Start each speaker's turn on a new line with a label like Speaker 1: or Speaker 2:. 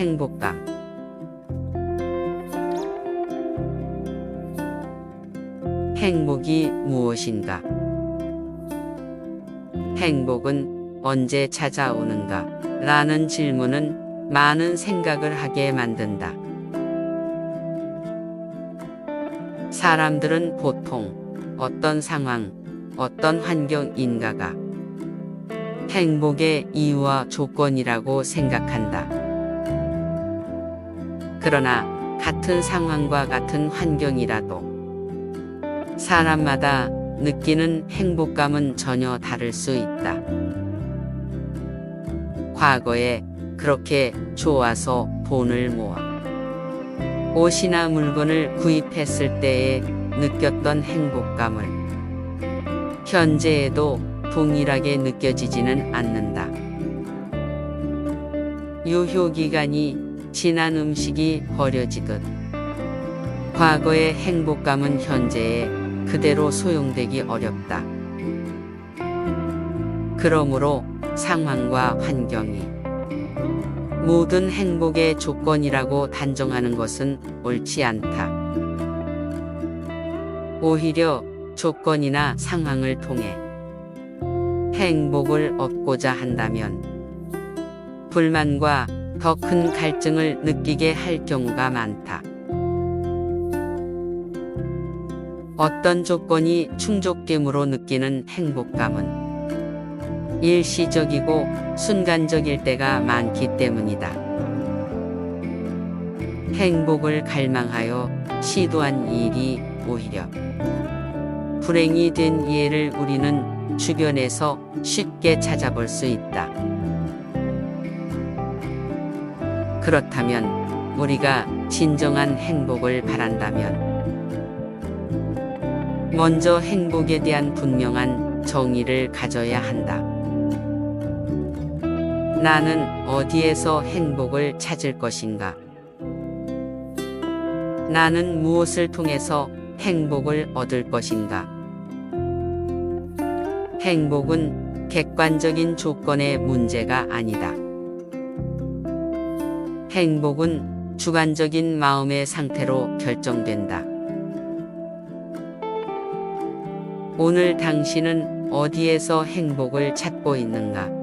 Speaker 1: 행복감. 행복이 무엇인가? 행복은 언제 찾아오는가? 라는 질문은 많은 생각을 하게 만든다. 사람들은 보통 어떤 상황, 어떤 환경인가가 행복의 이유와 조건이라고 생각한다. 그러나 같은 상황과 같은 환경이라도 사람마다 느끼는 행복감은 전혀 다를 수 있다. 과거에 그렇게 좋아서 돈을 모아 옷이나 물건을 구입했을 때에 느꼈던 행복감을 현재에도 동일하게 느껴지지는 않는다. 유효기간이 지난 음식이 버려지듯 과거의 행복감은 현재에 그대로 소용되기 어렵다. 그러므로 상황과 환경이 모든 행복의 조건이라고 단정하는 것은 옳지 않다. 오히려 조건이나 상황을 통해 행복을 얻고자 한다면 불만과 더 큰 갈증을 느끼게 할 경우가 많다. 어떤 조건이 충족됨으로 느끼는 행복감은 일시적이고 순간적일 때가 많기 때문이다. 행복을 갈망하여 시도한 일이 오히려 불행이 된 예를 우리는 주변에서 쉽게 찾아볼 수 있다. 그렇다면 우리가 진정한 행복을 바란다면 먼저 행복에 대한 분명한 정의를 가져야 한다. 나는 어디에서 행복을 찾을 것인가? 나는 무엇을 통해서 행복을 얻을 것인가? 행복은 객관적인 조건의 문제가 아니다. 행복은 주관적인 마음의 상태로 결정된다. 오늘 당신은 어디에서 행복을 찾고 있는가?